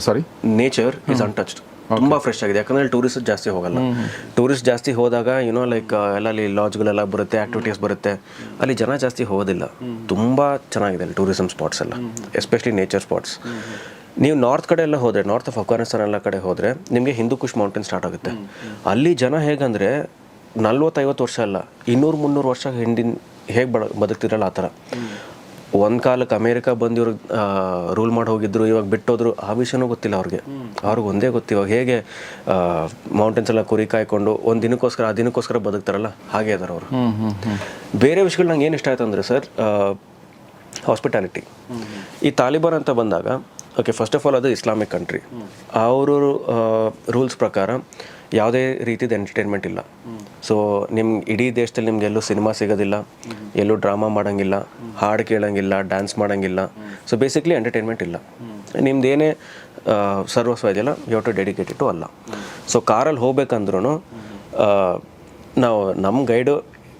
A: sorry
B: nature is untouched ತುಂಬ ಫ್ರೆಶ್ ಆಗಿದೆ. ಯಾಕಂದ್ರೆ ಟೂರಿಸ್ಟ್ ಜಾಸ್ತಿ ಹೋಗಲ್ಲ. ಟೂರಿಸ್ಟ್ ಜಾಸ್ತಿ ಹೋದಾಗ ಯುನೋ ಲೈಕ್ ಎಲ್ಲ ಅಲ್ಲಿ ಲಾಡ್ಜ್ಗಳೆಲ್ಲ ಬರುತ್ತೆ ಆಕ್ಟಿವಿಟೀಸ್ ಬರುತ್ತೆ. ಅಲ್ಲಿ ಜನ ಜಾಸ್ತಿ ಹೋಗೋದಿಲ್ಲ. ತುಂಬ ಚೆನ್ನಾಗಿದೆ ಅಲ್ಲಿ ಟೂರಿಸಮ್ ಸ್ಪಾಟ್ಸ್ ಎಲ್ಲ. ಎಸ್ಪೆಷಲಿ ನೇಚರ್ ಸ್ಪಾಟ್ಸ್ ನೀವು ನಾರ್ತ್ ಕಡೆ ಎಲ್ಲ ಹೋದರೆ ನಾರ್ತ್ ಆಫ್ ಅಫ್ಘಾನಿಸ್ತಾನ ಎಲ್ಲ ಕಡೆ ಹೋದರೆ ನಿಮಗೆ ಹಿಂದೂ ಕುಶ್ ಮೌಂಟೇನ್ ಸ್ಟಾರ್ಟ್ ಆಗುತ್ತೆ ಅಲ್ಲಿ ಜನ ಹೇಗಂದರೆ ನಲ್ವತ್ತೈವತ್ತು ವರ್ಷ ಅಲ್ಲ ಇನ್ನೂರು ಮುನ್ನೂರು ವರ್ಷ ಹಿಂದಿನ ಹೇಗೆ ಬಡ ಬದುಕ್ತಿರಲ್ಲ ಆ ಥರ. ಒಂದು ಕಾಲಕ್ಕೆ ಅಮೇರಿಕಾ ಬಂದಿವ್ರು ರೂಲ್ ಮಾಡಿ ಹೋಗಿದ್ರು ಇವಾಗ ಬಿಟ್ಟೋದ್ರು ಆ ವಿಷಯನೂ ಗೊತ್ತಿಲ್ಲ ಅವ್ರಿಗೆ. ಅವ್ರಿಗೆ ಒಂದೇ ಗೊತ್ತು ಇವಾಗ ಹೇಗೆ ಮೌಂಟೇನ್ಸ್ ಎಲ್ಲ ಕುರಿ ಕಾಯ್ಕೊಂಡು ಒಂದು ದಿನಕ್ಕೋಸ್ಕರ ಆ ದಿನಕ್ಕೋಸ್ಕರ ಬದುಕ್ತಾರಲ್ಲ ಹಾಗೆ ಇದಾರೆ ಅವರು. ಬೇರೆ ವಿಷಯಗಳು ನಂಗೆ ಏನು ಇಷ್ಟ ಆಯ್ತು ಅಂದರೆ ಸರ್ ಹಾಸ್ಪಿಟಾಲಿಟಿ ಈ ತಾಲಿಬಾನ್ ಅಂತ ಬಂದಾಗ ಓಕೆ ಫಸ್ಟ್ ಆಫ್ ಆಲ್ ಅದು ಇಸ್ಲಾಮಿಕ್ ಕಂಟ್ರಿ ಅವರು ರೂಲ್ಸ್ ಪ್ರಕಾರ ಯಾವುದೇ ರೀತಿದ ಎಂಟರ್ಟೈನ್ಮೆಂಟ್ ಇಲ್ಲ. ಸೊ ನಿಮ್ಗೆ ಇಡೀ ದೇಶದಲ್ಲಿ ನಿಮ್ಗೆ ಎಲ್ಲೂ ಸಿನಿಮಾ ಸಿಗೋದಿಲ್ಲ, ಎಲ್ಲೂ ಡ್ರಾಮಾ ಮಾಡೋಂಗಿಲ್ಲ, ಹಾಡು ಕೇಳೋಂಗಿಲ್ಲ ಡ್ಯಾನ್ಸ್ ಮಾಡೋಂಗಿಲ್ಲ. ಸೊ ಬೇಸಿಕ್ಲಿ ಎಂಟರ್ಟೈನ್ಮೆಂಟ್ ಇಲ್ಲ. ನಿಮ್ದು ಸರ್ವಸ್ವ ಇದೆಯಲ್ಲ ಯು ಟು ಡೆಡಿಕೇಟೆಡ್ ಟು ಅಲ್ಲ ಸೊ ಕಾರಲ್ಲಿ ಹೋಗ್ಬೇಕಂದ್ರೂ ನಾವು ನಮ್ಮ ಗೈಡು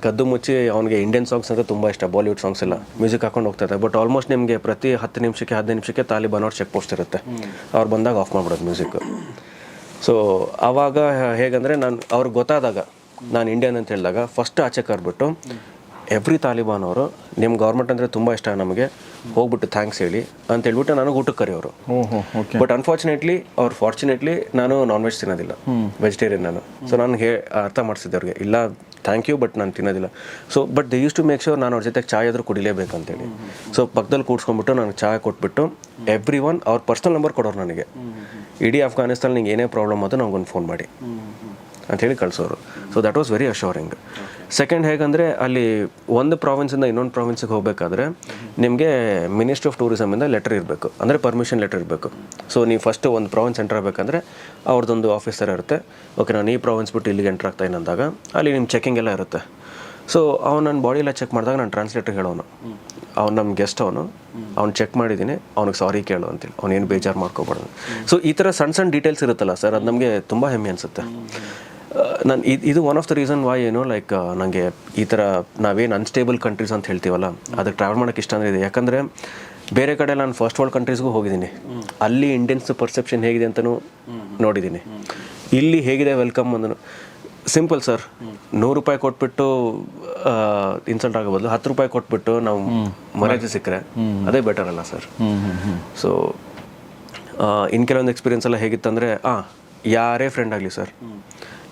B: ಕದ್ದು ಮುಚ್ಚಿ ಅವನಿಗೆ ಇಂಡಿಯನ್ ಸಾಂಗ್ಸ್ ಅಂತ ತುಂಬ ಇಷ್ಟ ಬಾಲಿವುಡ್ ಸಾಂಗ್ಸ್ ಎಲ್ಲ. ಮ್ಯೂಸಿಕ್ ಹಾಕೊಂಡು ಹೋಗ್ತಾರೆ ಬಟ್ ಆಲ್ಮೋಸ್ಟ್ ನಿಮಗೆ ಪ್ರತಿ ಹತ್ತು ನಿಮಿಷಕ್ಕೆ, ಹದಿನೈದು ನಿಮಿಷಕ್ಕೆ ತಾಲಿಬಾನ್ ಅವ್ರು ಚೆಕ್ ಪೋಸ್ಟ್ ಇರುತ್ತೆ. ಅವ್ರು ಬಂದಾಗ ಆಫ್ ಮಾಡ್ಬಿಡೋದು ಮ್ಯೂಸಿಕ್ ಸೊ ಆವಾಗ ಹೇಗಂದರೆ ನಾನು, ಅವ್ರಿಗೆ ಗೊತ್ತಾದಾಗ ನಾನು ಇಂಡಿಯನ್ ಅಂತ ಹೇಳಿದಾಗ ಫಸ್ಟ್ ಆಚೆ ಕರ್ಬಿಟ್ಟು ಎವ್ರಿ ತಾಲಿಬಾನ್ ಅವರು ನಿಮ್ಮ ಗೌರ್ಮೆಂಟ್ ಅಂದರೆ ತುಂಬ ಇಷ್ಟ ನಮಗೆ ಹೋಗ್ಬಿಟ್ಟು ಥ್ಯಾಂಕ್ಸ್ ಹೇಳಿ ಅಂತ ಹೇಳ್ಬಿಟ್ಟು ನನಗೆ ಊಟಕ್ಕೆ ಕರೆಯೋರು. ಬಟ್ ಅನ್ಫಾರ್ಚುನೇಟ್ಲಿ ಅವ್ರು ಫಾರ್ಚುನೇಟ್ಲಿ ನಾನು ನಾನ್ ವೆಜ್ ತಿನ್ನೋದಿಲ್ಲ. ವೆಜಿಟೇರಿಯನ್ ನಾನು. ಸೊ ನಾನು ಹೇ ಅರ್ಥ ಮಾಡಿಸಿದ್ದೆ ಅವ್ರಿಗೆ. ಇಲ್ಲ ಥ್ಯಾಂಕ್ ಯು ಬಟ್ ನಾನು ತಿನ್ನೋದಿಲ್ಲ. So but they use to make sure ನಾನು ಅವ್ರ ಜೊತೆಗೆ ಚಾಯ್ ಆದರೂ ಕುಡಿಲೇಬೇಕು ಅಂತೇಳಿ ಸೊ ಪಕ್ಕದಲ್ಲಿ ಕೂಡ್ಸ್ಕೊಂಡ್ಬಿಟ್ಟು ನನಗೆ ಚಾಯ್ ಕೊಟ್ಬಿಟ್ಟು ಎವ್ರಿ ಒನ್ ಅವ್ರ ಪರ್ಸ್ನಲ್ ನಂಬರ್ ಕೊಡೋರು ನನಗೆ. ಇಡೀ ಅಫ್ಘಾನಿಸ್ತಾನ್ ನಿಂಗೆ ಏನೇ ಪ್ರಾಬ್ಲಮ್ ಅದು ನನಗೊಂದು ಫೋನ್ ಮಾಡಿ. ಅಂಥೇಳಿ ಕಳಿಸೋರು. So that was very assuring second ಹೇಗಂದರೆ, ಅಲ್ಲಿ ಒಂದು ಪ್ರಾವಿನ್ಸಿಂದ ಇನ್ನೊಂದು ಪ್ರಾವಿನ್ಸಿಗೆ ಹೋಗಬೇಕಾದ್ರೆ, ನಿಮಗೆ ಮಿನಿಸ್ಟ್ರಿ ಆಫ್ ಟೂರಿಸಮಿಂದ ಲೆಟರ್ ಇರಬೇಕು. ಅಂದರೆ ಪರ್ಮಿಷನ್ ಲೆಟರ್ ಇರಬೇಕು. ಸೊ ನೀವು ಫಸ್ಟ್ ಒಂದು ಪ್ರಾವಿನ್ಸ್ ಎಂಟರ್ ಆಗಬೇಕಂದ್ರೆ, ಅವ್ರದ್ದೊಂದು ಆಫೀಸರ್ ಇರುತ್ತೆ. ಓಕೆ ನಾನು ಈ ಪ್ರಾವಿನ್ಸ್ ಬಿಟ್ಟು ಇಲ್ಲಿಗೆ ಎಂಟರ್ ಆಗ್ತಾ ಅಂದಾಗ, ಅಲ್ಲಿ ನಿಮ್ಮ ಚೆಕಿಂಗ್ ಎಲ್ಲ ಇರುತ್ತೆ. ಸೊ ಅವ್ನು ನನ್ನ ಬಾಡಿ ಎಲ್ಲ ಚೆಕ್ ಮಾಡಿದಾಗ ನಾನು ಟ್ರಾನ್ಸ್ಲೇಟರ್ ಹೇಳೋನು. ಅವ್ನು ನಮ್ಮ ಗೆಸ್ಟ್ ಅವನು. ಅವ್ನು ಚೆಕ್ ಮಾಡಿದ್ದೀನಿ ಅವ್ನಿಗೆ ಸಾರಿ ಕೇಳು ಅಂತೇಳಿ ಅವ್ನೇನು ಬೇಜಾರು ಮಾಡ್ಕೋಬಾರ್ದು. ಸೊ ಈ ಥರ ಸಣ್ಣ ಸಣ್ಣ ಡೀಟೇಲ್ಸ್ ಇರುತ್ತಲ್ಲ ಸರ್ ಅದು ನಮಗೆ ತುಂಬ ಹೆಮ್ಮೆ ಅನಿಸುತ್ತೆ. ನಾನು ಇದು ಇದು one of the reason why ಏನೋ ಲೈಕ್ ನನಗೆ ಈ ಥರ ನಾವೇನು ಅನ್ಸ್ಟೇಬಲ್ ಕಂಟ್ರೀಸ್ ಅಂತ ಹೇಳ್ತೀವಲ್ಲ ಅದಕ್ಕೆ ಟ್ರಾವೆಲ್ ಮಾಡೋಕ್ಕೆ ಇಷ್ಟ ಅಂದರೆ ಇದೆ. ಯಾಕಂದರೆ ಬೇರೆ ಕಡೆ ನಾನು ಫಸ್ಟ್ ವರ್ಲ್ಡ್ ಕಂಟ್ರೀಸ್ಗೂ ಹೋಗಿದ್ದೀನಿ. ಅಲ್ಲಿ ಇಂಡಿಯನ್ಸ್ ಪರ್ಸೆಪ್ಷನ್ ಹೇಗಿದೆ ಅಂತಲೂ ನೋಡಿದ್ದೀನಿ. ಇಲ್ಲಿ ಹೇಗಿದೆ ವೆಲ್ಕಮ್ ಅಂದನು. ಸಿಂಪಲ್ ಸರ್ ನೂರು ರೂಪಾಯಿ ಕೊಟ್ಬಿಟ್ಟು ಇನ್ಸಲ್ಟ್ ಆಗೋ ಬದಲು ಹತ್ತು ರೂಪಾಯಿ ಕೊಟ್ಬಿಟ್ಟು ನಾವು ಮರ್ಯಾದೆ ಸಿಕ್ಕರೆ ಅದೇ ಬೆಟರ್ ಅಲ್ಲ ಸರ್ ಸೊ ಇನ್ನು ಕೆಲವೊಂದು ಎಕ್ಸ್ಪೀರಿಯನ್ಸ್ ಎಲ್ಲ ಹೇಗಿತ್ತಂದರೆ ಹಾಂ ಯಾರೇ ಫ್ರೆಂಡ್ ಆಗಲಿ ಸರ್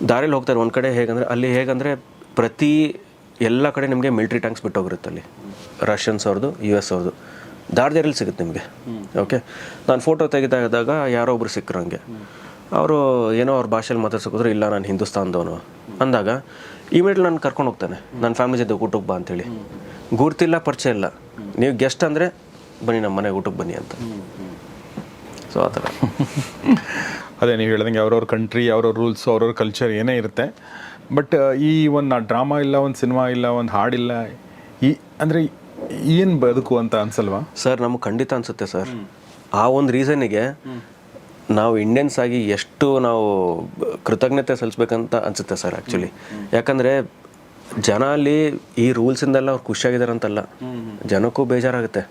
B: ದಾರಿಲಿ ಹೋಗ್ತಾರೆ ಒಂದು ಕಡೆ ಹೇಗಂದರೆ ಅಲ್ಲಿ ಹೇಗಂದರೆ ಪ್ರತಿ ಎಲ್ಲ ಕಡೆ ನಿಮಗೆ ಮಿಲ್ಟ್ರಿ ಟ್ಯಾಂಕ್ಸ್ ಬಿಟ್ಟೋಗಿರುತ್ತೆ ಅಲ್ಲಿ. ರಷ್ಯನ್ಸ್ ಅವ್ರದ್ದು ಯು ಎಸ್ ಅವ್ರದ್ದು ದಾರ್ದೇರಲ್ಲಿ ಸಿಗುತ್ತೆ ನಿಮಗೆ? ಓಕೆ ನಾನು ಫೋಟೋ ತೆಗೆದಾಗ ಯಾರೋ ಒಬ್ರು ಸಿಕ್ಕರು ಹಂಗೆ. ಅವರು ಏನೋ ಅವ್ರ ಭಾಷೆಯಲ್ಲಿ ಮಾತಾಡ್ಸೋಕಿದ್ರು ಇಲ್ಲ ನಾನು ಹಿಂದೂಸ್ತಾನದವನು. ಅಂದಾಗ ಇಮಿಡಿಯೇಟ್ ನಾನು ಕರ್ಕೊಂಡು ಹೋಗ್ತಾನೆ. ನನ್ನ ಫ್ಯಾಮಿಲಿ ಜೊತೆ ಊಟಕ್ಕೆ ಬಾ ಅಂತೇಳಿ. ಗುರ್ತಿಲ್ಲ ಪರಿಚಯ ಇಲ್ಲ. ನೀವು ಗೆಸ್ಟ್ ಅಂದರೆ ಬನ್ನಿ ನಮ್ಮ ಮನೆಗೆ ಊಟಕ್ಕೆ ಬನ್ನಿ ಅಂತ. ಸೊ ಆ ಥರ.
A: ಅದೇ ನೀವು ಹೇಳ್ದಂಗೆ ಅವ್ರವ್ರ ಕಂಟ್ರಿ ಅವ್ರವ್ರ ರೂಲ್ಸ್ ಅವ್ರವ್ರ ಕಲ್ಚರ್ ಏನೇ ಇರುತ್ತೆ. ಬಟ್ ಈ ಒಂದು ಡ್ರಾಮಾ ಇಲ್ಲ, ಒಂದು ಸಿನಿಮಾ ಇಲ್ಲ, ಒಂದು ಹಾಡಿಲ್ಲ, ಈ, ಅಂದರೆ ಏನು ಬದುಕು ಅಂತ ಅನ್ಸಲ್ವಾ?
B: ಸರ್, ನಮ್ಗೆ ಖಂಡಿತ ಅನಿಸುತ್ತೆ ಸರ್. ಆ ಒಂದು ರೀಸನಿಗೆ ನಾವು ಇಂಡಿಯನ್ಸ್ ಆಗಿ ಎಷ್ಟು ನಾವು ಕೃತಜ್ಞತೆ ಸಲ್ಲಿಸ್ಬೇಕಂತ ಅನಿಸುತ್ತೆ ಸರ್ ಆ್ಯಕ್ಚುಲಿ ಯಾಕಂದರೆ ಜನ ಅಲ್ಲಿ ಈ ರೂಲ್ಸಿಂದೆಲ್ಲ ಅವ್ರು ಖುಷಿಯಾಗಿದ್ದಾರೆ ಅಂತಲ್ಲ ಜನಕ್ಕೂ ಬೇಜಾರಾಗುತ್ತೆ.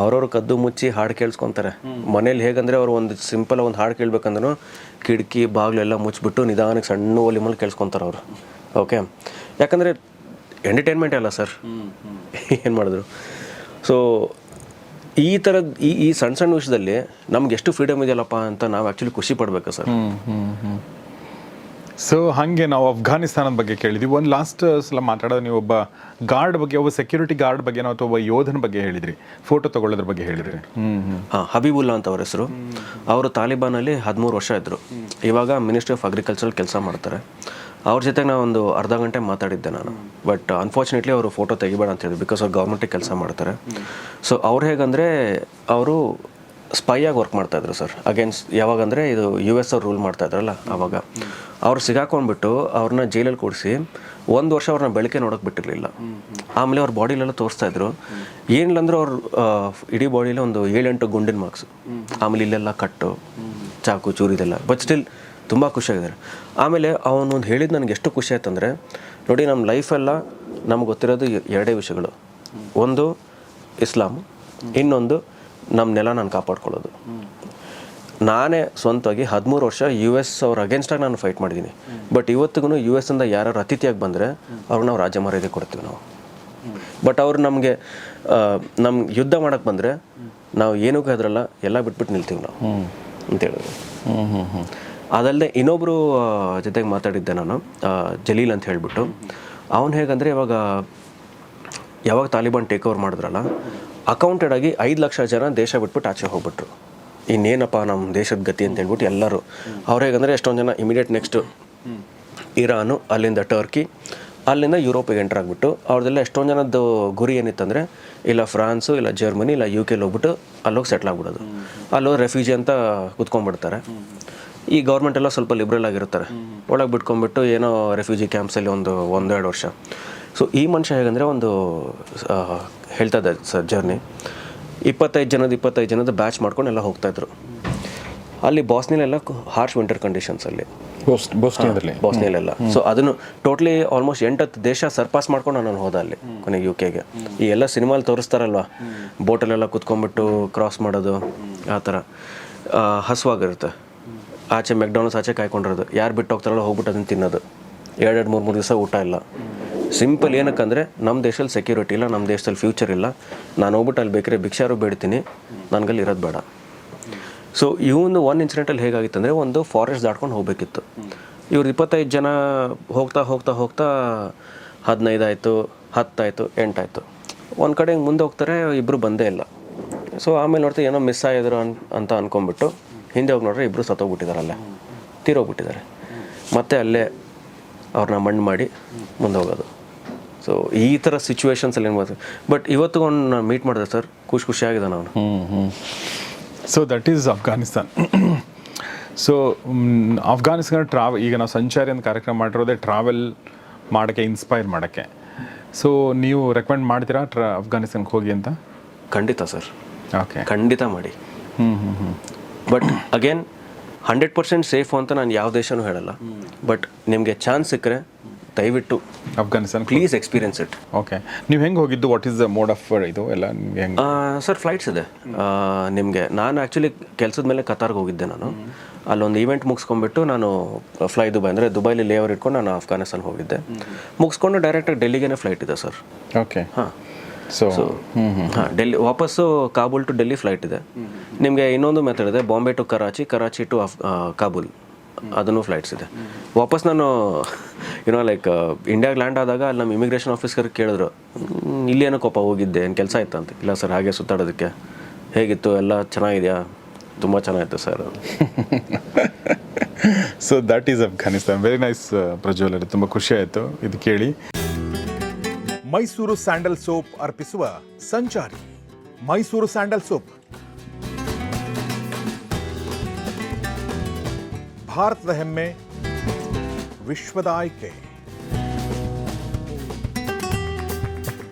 B: ಅವ್ರವ್ರು ಕದ್ದು ಮುಚ್ಚಿ ಹಾಡು ಕೇಳಿಸ್ಕೊತಾರೆ. ಮನೇಲಿ ಹೇಗಂದ್ರೆ ಅವ್ರು ಒಂದು ಸಿಂಪಲ್ ಒಂದು ಹಾಡು ಕೇಳ್ಬೇಕಂದ್ರೂ ಕಿಟಕಿ ಬಾಗಿಲೆಲ್ಲ ಮುಚ್ಚಿಬಿಟ್ಟು ನಿಧಾನಕ್ಕೆ ಸಣ್ಣ ಒಲಿ ಮೇಲೆ ಕೇಳಿಸ್ಕೊತಾರೆ ಅವರು. ಓಕೆ ಯಾಕಂದರೆ ಎಂಟರ್ಟೈನ್ಮೆಂಟ್ ಅಲ್ಲ ಸರ್ ಏನು ಮಾಡಿದ್ರು? ಸೊ ಈ ಥರದ ಈ ಈ ಸಣ್ಣ ಸಣ್ಣ ವಿಷಯದಲ್ಲಿ ನಮ್ಗೆ ಎಷ್ಟು ಫ್ರೀಡಮ್ ಇದೆಯಲ್ಲಪ್ಪ ಅಂತ ನಾವು ಆ್ಯಕ್ಚುಲಿ ಖುಷಿ ಪಡ್ಬೇಕು ಸರ್
A: ಸೊ ಹಾಗೆ ನಾವು ಅಫ್ಘಾನಿಸ್ತಾನದ ಬಗ್ಗೆ ಕೇಳಿದ್ವಿ. ಒಂದು ಲಾಸ್ಟ್ ಸಲ ಮಾತಾಡೋದು, ನೀವು ಒಬ್ಬ ಗಾರ್ಡ್ ಬಗ್ಗೆ, ಒಬ್ಬ ಸೆಕ್ಯೂರಿಟಿ ಗಾರ್ಡ್ ಬಗ್ಗೆ ಅಥವಾ ಒಬ್ಬ ಯೋಧನ ಬಗ್ಗೆ ಹೇಳಿದ್ರಿ. ಫೋಟೋ ತಗೊಳ್ಳೋದ್ರ ಬಗ್ಗೆ ಹೇಳಿದ್ರಿ.
B: ಹಾಂ, ಹಬೀಬುಲ್ಲಾ ಅಂತ ಅವ್ರ ಹೆಸರು. ಅವರು ತಾಲಿಬಾನಲ್ಲಿ ಹದಿಮೂರು ವರ್ಷ ಇದ್ದರು ಇವಾಗ ಮಿನಿಸ್ಟ್ರಿ ಆಫ್ ಅಗ್ರಿಕಲ್ಚರ್ ಕೆಲಸ ಮಾಡ್ತಾರೆ. ಅವ್ರ ಜೊತೆ ನಾನು ಒಂದು ಅರ್ಧ ಗಂಟೆ ಮಾತಾಡಿದ್ದೆ ನಾನು. ಬಟ್ ಅನ್ಫಾರ್ಚುನೇಟ್ಲಿ ಅವರು ಫೋಟೋ ತೆಗಿಬೇಡ ಅಂತ ಹೇಳಿದ್ರು. ಬಿಕಾಸ್ ಅವ್ರು ಗೌರ್ಮೆಂಟಿಗೆ ಕೆಲಸ ಮಾಡ್ತಾರೆ. ಸೊ ಅವ್ರು ಹೇಗಂದರೆ, ಅವರು ಸ್ಪೈಯಾಗಿ ವರ್ಕ್ ಮಾಡ್ತಾ ಇದ್ರು ಸರ್ ಅಗೇನ್ಸ್ಟ್ ಯಾವಾಗಂದರೆ ಇದು ಯು ಎಸ್ ಅವ್ರು ರೂಲ್ ಮಾಡ್ತಾ ಇದ್ರಲ್ಲ ಆವಾಗ ಅವ್ರು ಸಿಗಾಕೊಂಡ್ಬಿಟ್ಟು ಅವ್ರನ್ನ ಜೈಲಲ್ಲಿ ಕೂಡಿಸಿ ಒಂದು ವರ್ಷ ಅವ್ರನ್ನ ಬೆಳಕೆ ನೋಡೋಕೆ ಬಿಟ್ಟಿರಲಿಲ್ಲ. ಆಮೇಲೆ ಅವ್ರ ಬಾಡಿಲೆಲ್ಲ ತೋರಿಸ್ತಾ ಇದ್ರು. ಏನಿಲ್ಲ ಅಂದ್ರೆ ಅವ್ರ ಇಡೀ ಬಾಡಿಲಿ ಒಂದು ಏಳೆಂಟು ಗುಂಡಿನ ಮಾರ್ಕ್ಸ್ ಆಮೇಲೆ ಇಲ್ಲೆಲ್ಲ ಕಟ್ಟು, ಚಾಕು, ಚೂರು ಇದೆಲ್ಲ. ಬಟ್ ಸ್ಟಿಲ್ ತುಂಬ ಖುಷಿಯಾಗಿದ್ದಾರೆ ಆಮೇಲೆ ಅವನೊಂದು ಹೇಳಿದ್ದು ನನಗೆ ಎಷ್ಟು ಖುಷಿ ಆಯ್ತು ಅಂದರೆ ನೋಡಿ ನಮ್ಮ ಲೈಫೆಲ್ಲ ನಮ್ಗೆ ಗೊತ್ತಿರೋದು ಎರಡೇ ವಿಷಯಗಳು. ಒಂದು ಇಸ್ಲಾಮ್, ಇನ್ನೊಂದು ನಮ್ಮ ನೆಲ ನಾನು ಕಾಪಾಡ್ಕೊಳ್ಳೋದು. ನಾನೇ ಸ್ವಂತವಾಗಿ ಹದಿಮೂರು ವರ್ಷ ಯು ಎಸ್ ಅವ್ರ ಅಗೇನ್ಸ್ಟಾಗಿ ನಾನು ಫೈಟ್ ಮಾಡಿದ್ದೀನಿ ಬಟ್ ಇವತ್ತಿಗೂ ಯು ಎಸ್ ಇಂದ ಯಾರು ಅತಿಥಿಯಾಗಿ ಬಂದರೆ ಅವ್ರಿಗೆ ನಾವು ರಾಜ್ಯ ಮರ್ಯಾದೆ ಕೊಡ್ತೀವಿ ನಾವು. ಬಟ್ ಅವ್ರು ನಮಗೆ ನಮ್ಮ ಯುದ್ಧ ಮಾಡೋಕ್ಕೆ ಬಂದರೆ ನಾವು ಏನೂ ಹೆದರಲ್ಲ ಎಲ್ಲ ಬಿಟ್ಬಿಟ್ಟು ನಿಲ್ತೀವಿ ನಾವು ಅಂತ ಹೇಳಿದ್ರು ಅದಲ್ಲದೆ ಇನ್ನೊಬ್ಬರು ಜೊತೆಗೆ ಮಾತಾಡಿದ್ದೆ ನಾನು ಜಲೀಲ್ ಅಂತ ಹೇಳಿಬಿಟ್ಟು. ಅವನು ಹೇಗಂದರೆ ಇವಾಗ, ಯಾವಾಗ ತಾಲಿಬಾನ್ ಟೇಕ್ ಓವರ್ ಮಾಡಿದ್ರಲ್ಲ ಅಕೌಂಟೆಡ್ ಆಗಿ ಐದು ಲಕ್ಷ ಜನ ದೇಶ ಬಿಟ್ಬಿಟ್ಟು ಆಚೆ ಹೋಗ್ಬಿಟ್ರು. ಇನ್ನೇನಪ್ಪ ನಮ್ಮ ದೇಶದ ಗತಿ ಅಂತ ಹೇಳ್ಬಿಟ್ಟು ಎಲ್ಲರೂ. ಅವ್ರು ಹೇಗಂದರೆ ಎಷ್ಟೊಂದು ಜನ ಇಮಿಡಿಯೇಟ್ ನೆಕ್ಸ್ಟು ಇರಾನು, ಅಲ್ಲಿಂದ ಟರ್ಕಿ, ಅಲ್ಲಿಂದ ಯುರೋಪಿಗೆ ಎಂಟರ್ ಆಗಿಬಿಟ್ಟು ಅವ್ರದ್ದೆಲ್ಲ ಎಷ್ಟೊಂದು ಜನದ್ದು ಗುರಿ ಏನಿತ್ತಂದರೆ ಇಲ್ಲ ಫ್ರಾನ್ಸು, ಇಲ್ಲ ಜರ್ಮನಿ, ಇಲ್ಲ ಯು ಕೆಲಿ ಹೋಗ್ಬಿಟ್ಟು ಅಲ್ಲೋಗಿ ಸೆಟ್ಲ್ ಆಗ್ಬಿಡೋದು. ಅಲ್ಲೋಗಿ ರೆಫ್ಯೂಜಿ ಅಂತ ಕುತ್ಕೊಂಡ್ಬಿಡ್ತಾರೆ. ಈ ಗೌರ್ಮೆಂಟ್ ಎಲ್ಲ ಸ್ವಲ್ಪ ಲಿಬ್ರಲ್ ಆಗಿರ್ತಾರೆ ಒಳಗೆ ಬಿಟ್ಕೊಂಡ್ಬಿಟ್ಟು ಏನೋ ರೆಫ್ಯೂಜಿ ಕ್ಯಾಂಪ್ಸಲ್ಲಿ ಒಂದು ಒಂದೆರಡು ವರ್ಷ. ಸೊ ಈ ಮನುಷ್ಯ ಹೇಗಂದರೆ ಒಂದು ಹೇಳ್ತಾ ಇದ್ದ ಸರ್ ಜರ್ನಿ ಇಪ್ಪತ್ತೈದು ಜನದ ಇಪ್ಪತ್ತೈದು ಜನದ ಬ್ಯಾಚ್ ಮಾಡ್ಕೊಂಡು ಎಲ್ಲ ಹೋಗ್ತಾಯಿದ್ರು ಅಲ್ಲಿ ಬಾಸ್ನಿಲೆಲ್ಲ ಹಾರ್ಶ್ ವಿಂಟರ್ ಕಂಡೀಷನ್ಸಲ್ಲಿ
A: ಅಲ್ಲಿ.
B: ಬಾಸ್ನಿಯಲ್ಲೆಲ್ಲ. ಸೊ ಅದನ್ನು ಟೋಟ್ಲಿ ಆಲ್ಮೋಸ್ಟ್ ಎಂಟತ್ತು ದೇಶ ಸರ್ಪಾಸ್ ಮಾಡ್ಕೊಂಡು ನಾನು ಹೋದ ಅಲ್ಲಿ ಕೊನೆಗೆ ಯು ಕೆಗೆ ಈ ಎಲ್ಲ ಸಿನಿಮಾಲಿ ತೋರಿಸ್ತಾರಲ್ವ? ಬೋಟಲ್ಲೆಲ್ಲ ಕುತ್ಕೊಂಡ್ಬಿಟ್ಟು ಕ್ರಾಸ್ ಮಾಡೋದು ಆ ಥರ. ಹಸುವಾಗಿರುತ್ತೆ. ಆಚೆ ಮೆಕ್ಡಾನಲ್ಸ್ ಆಚೆ ಕಾಯ್ಕೊಂಡಿರೋದು. ಯಾರು ಬಿಟ್ಟು ಹೋಗ್ತಾರಲ್ಲ ಹೋಗ್ಬಿಟ್ಟು ಅದನ್ನು ತಿನ್ನೋದು. ಎರಡೆರಡು ಮೂರು ಮೂರು ದಿವಸ ಊಟ ಇಲ್ಲ. ಸಿಂಪಲ್ ಏನಕ್ಕಂದರೆ ನಮ್ಮ ದೇಶದಲ್ಲಿ ಸೆಕ್ಯೂರಿಟಿ ಇಲ್ಲ ನಮ್ಮ ದೇಶದಲ್ಲಿ ಫ್ಯೂಚರ್ ಇಲ್ಲ. ನಾನು ಹೋಗ್ಬಿಟ್ಟು ಅಲ್ಲಿ ಬೇಕಾದ್ರೆ ಭಿಕ್ಷಾರು ಬೇಡ್ತೀನಿ. ನನಗಲ್ಲಿ ಇರೋದು ಬೇಡ. ಸೊ ಒಂದು ಒನ್ ಇನ್ಸಿಡೆಂಟಲ್ಲಿ ಹೇಗಾಗಿತ್ತು ಅಂದರೆ ಒಂದು ಫಾರೆಸ್ಟ್ ದಾಟ್ಕೊಂಡು ಹೋಗಬೇಕಿತ್ತು. ಇವ್ರು ಇಪ್ಪತ್ತೈದು ಜನ ಹೋಗ್ತಾ ಹೋಗ್ತಾ ಹೋಗ್ತಾ ಹದಿನೈದು ಆಯಿತು ಹತ್ತಾಯಿತು ಎಂಟಾಯಿತು ಒಂದು ಕಡೆ ಹಿಂಗೆ ಮುಂದೆ ಹೋಗ್ತಾರೆ ಇಬ್ಬರು ಬಂದೇ ಇಲ್ಲ. ಸೊ ಆಮೇಲೆ ನೋಡ್ತಾ ಏನೋ ಮಿಸ್ ಆಗಿದ್ರು ಅನ್, ಅಂತ ಅಂದ್ಕೊಂಬಿಟ್ಟು ಹಿಂದೆ ಹೋಗಿ ನೋಡ್ರೆ ಇಬ್ಬರು ಸತ್ತೋಗ್ಬಿಟ್ಟಿದ್ದಾರೆ ಅಲ್ಲೇ. ತೀರೋಗ್ಬಿಟ್ಟಿದ್ದಾರೆ ಮತ್ತೆ ಅಲ್ಲೇ ಅವ್ರನ್ನ ಮಣ್ಣು ಮಾಡಿ ಮುಂದೆ ಹೋಗೋದು. ಸೊ ಈ ಥರ ಸಿಚುವೇಶನ್ಸಲ್ಲಿ ಏನು ಬಟ್ ಇವತ್ತು ಒಂದು ಮೀಟ್ ಮಾಡಿದೆ ಸರ್ ಖುಷಿ ಖುಷಿಯಾಗಿದ್ದಾನೆ ಅವನು.
A: ಹ್ಮ್ so that is Afghanistan so Afghanistan travel ಈಗ ನಾವು ಸಂಚಾರಿ ಅಂತ ಕಾರ್ಯಕ್ರಮ ಮಾಡಿರೋದೇ ಟ್ರಾವೆಲ್ ಮಾಡೋಕ್ಕೆ ಇನ್ಸ್ಪೈರ್ ಮಾಡೋಕ್ಕೆ. ಸೊ ನೀವು ರೆಕಮೆಂಡ್ ಮಾಡ್ತೀರಾ ಟ್ರಾ ಅಫ್ಘಾನಿಸ್ತಾನ್ಗೆ ಹೋಗಿ ಅಂತ?
B: ಖಂಡಿತ ಸರ್
A: ಓಕೆ
B: ಖಂಡಿತ ಮಾಡಿ.
A: ಹ್ಞೂ ಹ್ಞೂ ಹ್ಞೂ
B: but again hundred percent safe ಅಂತ ನಾನು ಯಾವ ದೇಶನೂ ಹೇಳಲ್ಲ. ಬಟ್ ನಿಮಗೆ ಚಾನ್ಸ್ ಸಿಕ್ಕರೆ ದಯವಿಟ್ಟು
A: Afghanistan
B: please experience it
A: okay ನೀವು ಹೆಂಗೆ ಹೋಗಿದ್ದು? What is the mode of ಇದು ಎಲ್ಲ ನಿಮಗೆ ಹೆಂಗೆ?
B: ಸರ್ ಫ್ಲೈಟ್ಸ್ ಇದೆ. ನಿಮಗೆ ನಾನು ಆ್ಯಕ್ಚುಲಿ ಕೆಲಸದ ಮೇಲೆ ಕತಾರ್ಗೆ ಹೋಗಿದ್ದೆ ನಾನು. ಅಲ್ಲೊಂದು ಈವೆಂಟ್ ಮುಗಿಸ್ಕೊಂಡ್ಬಿಟ್ಟು ನಾನು ಫ್ಲೈ ದುಬೈ ಅಂದರೆ ದುಬೈಲಿ ಲೇವರ್ ಇಟ್ಕೊಂಡು ನಾನು ಅಫ್ಘಾನಿಸ್ತಾನ್ ಹೋಗಿದ್ದೆ. ಮುಗಿಸ್ಕೊಂಡು ಡೈರೆಕ್ಟಾಗಿ ಡೆಲ್ಲಿಗೇನೆ ಫ್ಲೈಟ್ ಇದೆ ಸರ್
A: ಓಕೆ
B: ಹಾಂ.
A: ಸೊ ಹ್ಞೂ ಹ್ಞೂ
B: ಹಾಂ ಡೆಲ್ಲಿ ವಾಪಸ್ಸು ಕಾಬೂಲ್ ಟು ಡೆಲ್ಲಿ ಫ್ಲೈಟ್ ಇದೆ. ನಿಮಗೆ ಇನ್ನೊಂದು ಮೆಥಡ್ ಇದೆ ಬಾಂಬೆ ಟು ಕರಾಚಿ ಕರಾಚಿ ಟು ಅಫ್ ಕಾಬೂಲ್ ಅದನ್ನು ಫ್ಲೈಟ್ಸ್ ಇದೆ. ವಾಪಸ್ ನಾನು ಏನೋ ಲೈಕ್ ಇಂಡಿಯಾಗೆ ಲ್ಯಾಂಡ್ ಆದಾಗ ಅಲ್ಲಿ ನಮ್ಮ ಇಮಿಗ್ರೇಷನ್ ಆಫೀಸರ್ ಕೇಳಿದ್ರು ಇಲ್ಲಿ ಇಲ್ಲಿ ಕೋಪ ಹೋಗಿದ್ದೆ ಏನು ಕೆಲಸ ಆಯ್ತು ಅಂತ? ಇಲ್ಲ ಸರ್ ಹಾಗೆ ಸುತ್ತಾಡೋದಕ್ಕೆ. ಹೇಗಿತ್ತು? ಎಲ್ಲ ಚೆನ್ನಾಗಿದೆಯಾ? ತುಂಬ ಚೆನ್ನಾಗಿತ್ತು sir.
A: So that is Afghanistan very nice Prajwal ಅವರೇ ತುಂಬ ಖುಷಿ ಆಯಿತು. ಇದು ಕೇಳಿ.
C: ಮೈಸೂರು ಸ್ಯಾಂಡಲ್ ಸೋಪ್ ಅರ್ಪಿಸುವ ಸಂಚಾರಿ ಮೈಸೂರು ಸ್ಯಾಂಡಲ್ ಸೋಪ್. ಭಾರತದ ಹೆಮ್ಮೆ ವಿಶ್ವದ ಆಯ್ಕೆ.